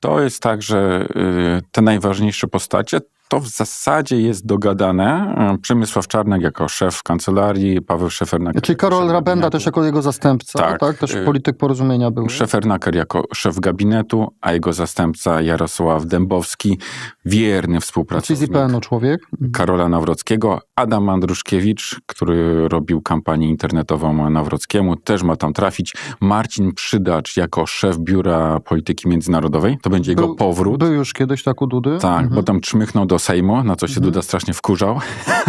To jest tak, że y, te najważniejsze postacie to w zasadzie jest dogadane. Y, Przemysław Czarnek jako szef kancelarii, Paweł Szefernaker. Czyli Karol Rabenda też jako jego zastępca, tak? Tak, Też y, polityk porozumienia był. Szefernaker jako szef gabinetu, a jego zastępca Jarosław Dębowski, wierny Czyli współpracownik IPN-u człowiek. Karola Nawrockiego, Adam Andruszkiewicz, który robił kampanię internetową Nawrockiemu, też ma tam trafić. Marcin Przydacz jako szef Biura Polityki Międzynarodowej, to będzie jego Był- powrót. Był już kiedyś tak u Dudy. Tak, Mhm. bo tam czmychnął do Sejmu, na co się Mhm. Duda strasznie wkurzał,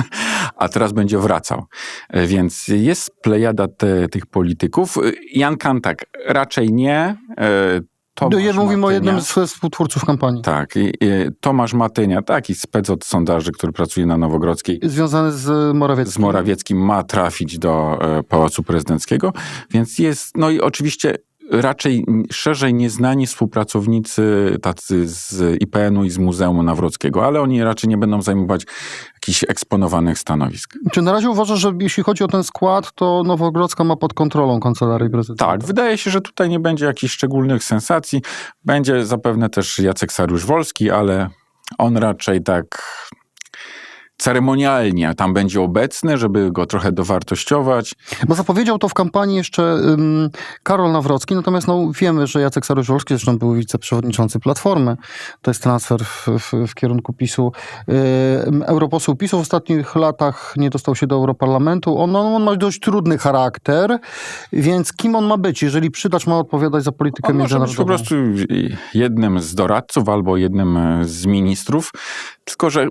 a teraz będzie wracał. E, Więc jest plejada te, tych polityków. E, Jan Kantak raczej nie. e, Tomasz ja mówimy o jednym Matynia- z współtwórców kampanii. Tak, i, i Tomasz Matynia, taki spec od sondaży, który pracuje na Nowogrodzkiej, Związany z Morawieckim. z Morawieckim ma trafić do e, Pałacu Prezydenckiego, więc jest, no i oczywiście raczej szerzej nieznani współpracownicy tacy z IPN-u i z Muzeum Nawrockiego, ale oni raczej nie będą zajmować jakichś eksponowanych stanowisk. Czy na razie uważasz, że jeśli chodzi o ten skład, to Nowogrodzka ma pod kontrolą kancelarii prezydenta? Tak, wydaje się, że tutaj nie będzie jakichś szczególnych sensacji. Będzie zapewne też Jacek Sariusz-Wolski, ale on raczej tak ceremonialnie tam będzie obecny, żeby go trochę dowartościować. Bo zapowiedział to w kampanii jeszcze ym, Karol Nawrocki, natomiast no, wiemy, że Jacek Saryusz-Wolski zresztą był wiceprzewodniczący Platformy. To jest transfer w, w, w kierunku PiSu. Ym, europoseł PiSu w ostatnich latach nie dostał się do Europarlamentu. On, on ma dość trudny charakter, więc kim on ma być, jeżeli przydacz ma odpowiadać za politykę On może być po międzynarodową? prostu jednym z doradców albo jednym z ministrów. Tylko, że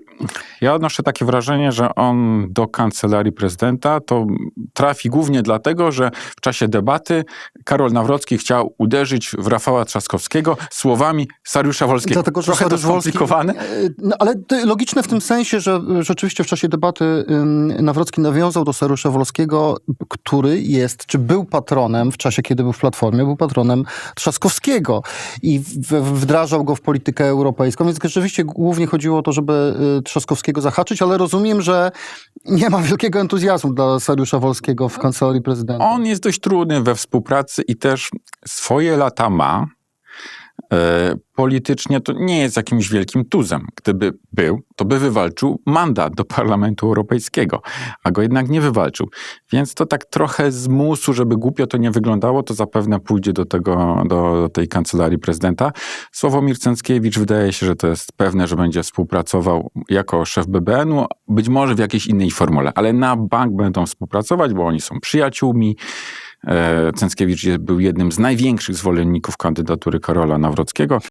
ja odnoszę takie wrażenie, że on do kancelarii prezydenta to trafi głównie dlatego, że w czasie debaty Karol Nawrocki chciał uderzyć w Rafała Trzaskowskiego słowami Sariusza Wolskiego. Dlatego, że Trochę to Saryusz-Wolski- skomplikowane. E, No, ale to logiczne w tym sensie, że rzeczywiście w czasie debaty Nawrocki nawiązał do Sarusza Wolskiego, który jest, czy był patronem w czasie, kiedy był w Platformie, był patronem Trzaskowskiego i wdrażał go w politykę europejską, więc rzeczywiście głównie chodziło o to, żeby y, Trzaskowskiego zahaczyć, ale rozumiem, że nie ma wielkiego entuzjazmu dla Sariusza Wolskiego w kancelarii prezydenta. On jest dość trudny we współpracy i też swoje lata ma. E, politycznie to nie jest jakimś wielkim tuzem. Gdyby był, to by wywalczył mandat do Parlamentu Europejskiego, a go jednak nie wywalczył. Więc to tak trochę z musu, żeby głupio to nie wyglądało, to zapewne pójdzie do, tego, do tej kancelarii prezydenta. Sławomir Cęckiewicz wydaje się, że to jest pewne, że będzie współpracował jako szef BBN-u, być może w jakiejś innej formule, ale na bank będą współpracować, bo oni są przyjaciółmi. E, Cęckiewicz był jednym z największych zwolenników kandydatury Karola Nawrockiego.